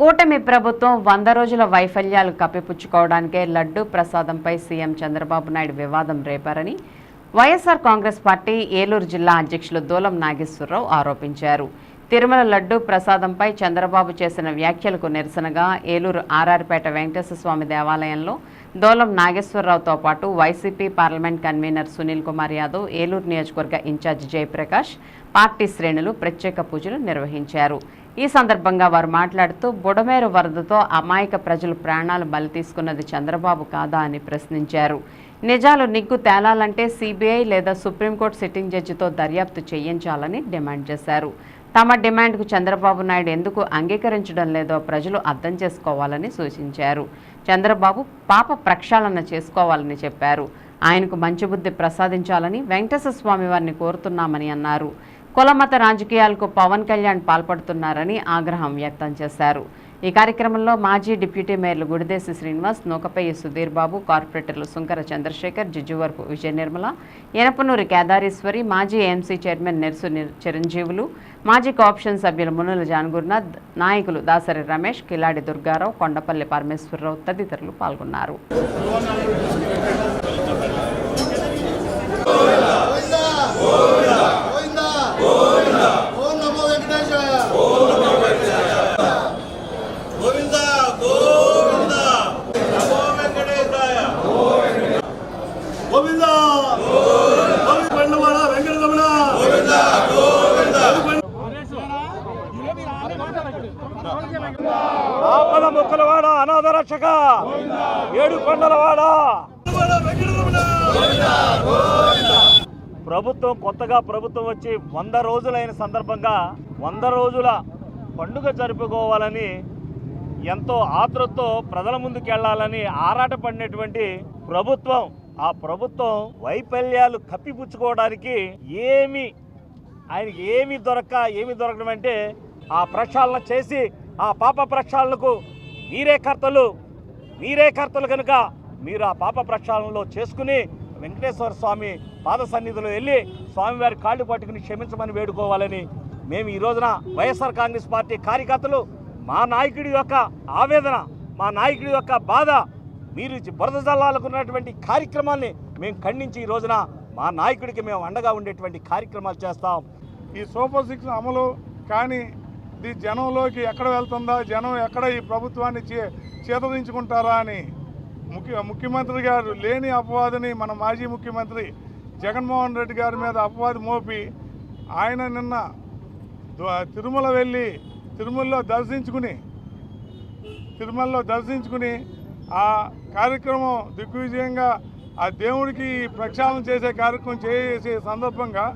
కూటమి ప్రభుత్వం వంద రోజుల వైఫల్యాలు కప్పిపుచ్చుకోవడానికే లడ్డూ ప్రసాదంపై సీఎం చంద్రబాబు నాయుడు వివాదం రేపారని వైఎస్ఆర్ కాంగ్రెస్ పార్టీ ఏలూరు జిల్లా అధ్యక్షులు దూలం నాగేశ్వరరావు ఆరోపించారు. తిరుమల లడ్డూ ప్రసాదంపై చంద్రబాబు చేసిన వ్యాఖ్యలకు నిరసనగా ఏలూరు ఆర్ఆర్పేట వెంకటేశ్వర స్వామి దేవాలయంలో దోలం నాగేశ్వరరావుతో పాటు YCP parliament convener Sunil Kumar Yadav Eluru నియోజకవర్గ ఇన్ఛార్జ్ జయప్రకాష్ పార్టీ శ్రేణులు ప్రత్యేక పూజలు నిర్వహించారు. ఈ సందర్భంగా వారు మాట్లాడుతూ బుడమేరు వరదతో అమాయక ప్రజలు ప్రాణాలు బలి తీసుకున్నది చంద్రబాబు కాదా? అని ప్రశ్నించారు. నిజాలు నిగ్గు తేలాలంటే సిబిఐ లేదా సుప్రీంకోర్టు సిట్టింగ్ జడ్జితో దర్యాప్తు చేయించాలని డిమాండ్ చేశారు. తమ డిమాండ్కు చంద్రబాబు నాయుడు ఎందుకు అంగీకరించడం లేదో ప్రజలు అర్థం చేసుకోవాలని సూచించారు. చంద్రబాబు పాప ప్రక్షాళన చేసుకోవాలని చెప్పారు. ఆయనకు మంచి బుద్ధి ప్రసాదించాలని వెంకటేశ్వర స్వామి వారిని కోరుతున్నామని అన్నారు. కులమత రాజకీయాలకు పవన్ కళ్యాణ్ పాల్పడుతున్నారని ఆగ్రహం వ్యక్తం చేశారు. ఈ కార్యక్రమంలో మాజీ డిప్యూటీ మేయర్లు గుడిదేశి శ్రీనివాస్ నూకపయ్యి సుధీర్ బాబు కార్పొరేటర్లు సుంకర చంద్రశేఖర్ జిజువర్పు విజయ నిర్మల ఎనపనూరి కేదారేశ్వరి మాజీ ఏఎంసీ చైర్మన్ నెర్సు ని- చిరంజీవులు మాజీ కోఆప్షన్ సభ్యులు మునుల జాన్గురునాథ్ నాయకులు దాసరి రమేష్ కిలాడి దుర్గారావు కొండపల్లి పరమేశ్వరరావు తదితరులు పాల్గొన్నారు గోవిందా ఓం నమో వెంకటేశాయ గోవిందా గోవిందా నమో వెంకటేశాయ గోవిందా గోవింద పండువాడ వెంకటరమణ గోవిందా గోవిందా ఆపద ముక్కలవాడ అనాథ రక్షక ఏడు కొండలవాడ వెంకటరమణ ప్రభుత్వం కొత్తగా ప్రభుత్వం వచ్చి వంద రోజులైన సందర్భంగా వంద రోజుల పండుగ జరుపుకోవాలని ఎంతో ఆతృతతో ప్రజల ముందుకెళ్ళాలని ఆరాటపడినటువంటి ప్రభుత్వం ఆ ప్రభుత్వం వైఫల్యాలు కప్పిపుచ్చుకోవడానికి ఏమి ఆయనకి ఏమి దొరక్క ఏమి దొరకడం అంటే ఆ ప్రక్షాళన చేసి ఆ పాప ప్రక్షాళనకు మీరే కర్తలు మీరే కర్తలు కనుక మీరు ఆ పాప ప్రక్షాళనలో చేసుకుని వెంకటేశ్వర స్వామి పాద సన్నిధిలో వెళ్ళి స్వామివారి కాళ్ళు పట్టుకుని క్షమించమని వేడుకోవాలని మేము ఈ రోజున వైఎస్ఆర్ కాంగ్రెస్ పార్టీ కార్యకర్తలు మా నాయకుడి యొక్క ఆవేదన మా నాయకుడి యొక్క బాధ మీరు ఇచ్చి బురద జల్లాలకు ఉన్నటువంటి కార్యక్రమాన్ని మేము ఖండించి ఈ రోజున మా నాయకుడికి మేము అండగా ఉండేటువంటి కార్యక్రమాలు చేస్తాం. ఈ సూపర్ సిక్స్ అమలు కానీ ఇది జనంలోకి ఎక్కడ వెళ్తుందా జనం ఎక్కడ ఈ ప్రభుత్వాన్ని చే చేతదించుకుంటారా అని ముఖ్య ముఖ్యమంత్రి గారు లేని అపవాదని మన మాజీ ముఖ్యమంత్రి జగన్మోహన్ రెడ్డి గారి మీద అపవాది మోపి ఆయన నిన్న ద- తిరుమల వెళ్ళి తిరుమలలో దర్శించుకుని తిరుమలలో దర్శించుకుని ఆ కార్యక్రమం దిగ్విజయంగా ఆ దేవుడికి ప్రక్షాళన చేసే కార్యక్రమం చేసే సందర్భంగా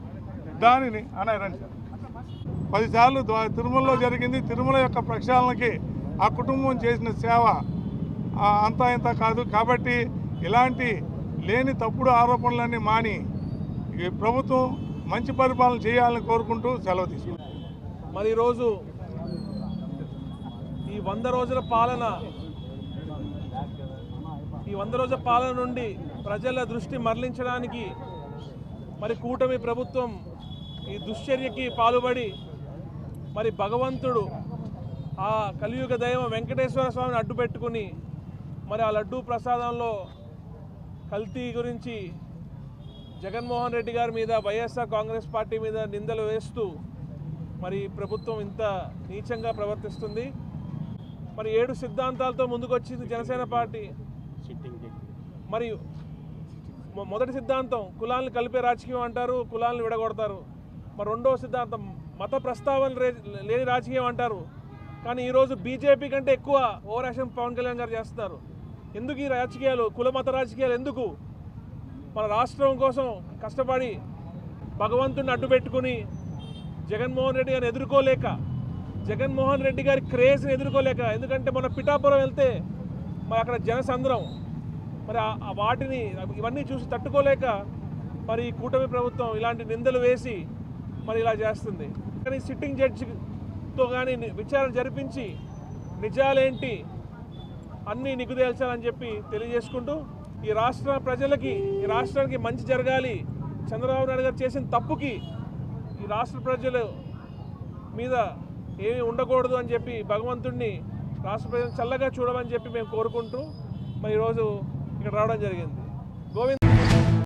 దానిని అన్నారండి సార్. పదిసార్లు తిరుమలలో జరిగింది. తిరుమల యొక్క ప్రక్షాళనకి ఆ కుటుంబం చేసిన సేవ అంతా ఇంత కాదు. కాబట్టి ఇలాంటి లేని తప్పుడు ఆరోపణలన్నీ మాని ఈ ప్రభుత్వం మంచి పరిపాలన చేయాలని కోరుకుంటూ సెలవు తీసుకుంటాం మరి ఈరోజు ఈ వంద రోజుల పాలన ఈ వంద రోజుల పాలన నుండి ప్రజల దృష్టి మరలించడానికి మరి కూటమి ప్రభుత్వం ఈ దుశ్చర్యకి పాల్పడి మరి భగవంతుడు ఆ కలియుగ దైవం వెంకటేశ్వర స్వామిని అడ్డుపెట్టుకుని మరి ఆ లడ్డూ ప్రసాదంలో కల్తీ గురించి జగన్మోహన్ రెడ్డి గారి మీద వైఎస్ఆర్ కాంగ్రెస్ పార్టీ మీద నిందలు వేస్తూ మరి ప్రభుత్వం ఇంత నీచంగా ప్రవర్తిస్తుంది. మరి ఏడు సిద్ధాంతాలతో ముందుకొచ్చింది జనసేన పార్టీ. మరి మొ- మొదటి సిద్ధాంతం కులాలను కలిపే రాజకీయం అంటారు కులాలను విడగొడతారు. మరి రెండో సిద్ధాంతం మత ప్రస్తావన లేని రాజకీయం అంటారు. కానీ ఈరోజు బీజేపీ కంటే ఎక్కువ ఓవర్ యాక్షన్ పవన్ కళ్యాణ్ గారు చేస్తున్నారు. ఎందుకు ఈ రాజకీయాలు? కులమత రాజకీయాలు ఎందుకు? మన రాష్ట్రం కోసం కష్టపడి భగవంతుడిని అడ్డు పెట్టుకుని జగన్మోహన్ రెడ్డి గారిని ఎదుర్కోలేక జగన్మోహన్ రెడ్డి గారి క్రేజ్ని ఎదుర్కోలేక ఎందుకంటే మన పిఠాపురం వెళ్తే మరి అక్కడ జనసంద్రం మరి వాటిని ఇవన్నీ చూసి తట్టుకోలేక మరి ఈ కూటమి ప్రభుత్వం ఇలాంటి నిందలు వేసి మరి ఇలా చేస్తుంది. కానీ సిట్టింగ్ జడ్జితో కానీ విచారణ జరిపించి నిజాలేంటి? అన్నీ నిగుదేల్చాలని చెప్పి తెలియజేసుకుంటూ ఈ రాష్ట్ర ప్రజలకి ఈ రాష్ట్రానికి మంచి జరగాలి. చంద్రబాబు నాయుడు గారు చేసిన తప్పుకి ఈ రాష్ట్ర ప్రజలు మీద ఏమీ ఉండకూడదు అని చెప్పి భగవంతుడిని రాష్ట్ర ప్రజలను చల్లగా చూడమని చెప్పి మేము కోరుకుంటూ మరి ఈరోజు ఇక్కడ రావడం జరిగింది. గోవింద్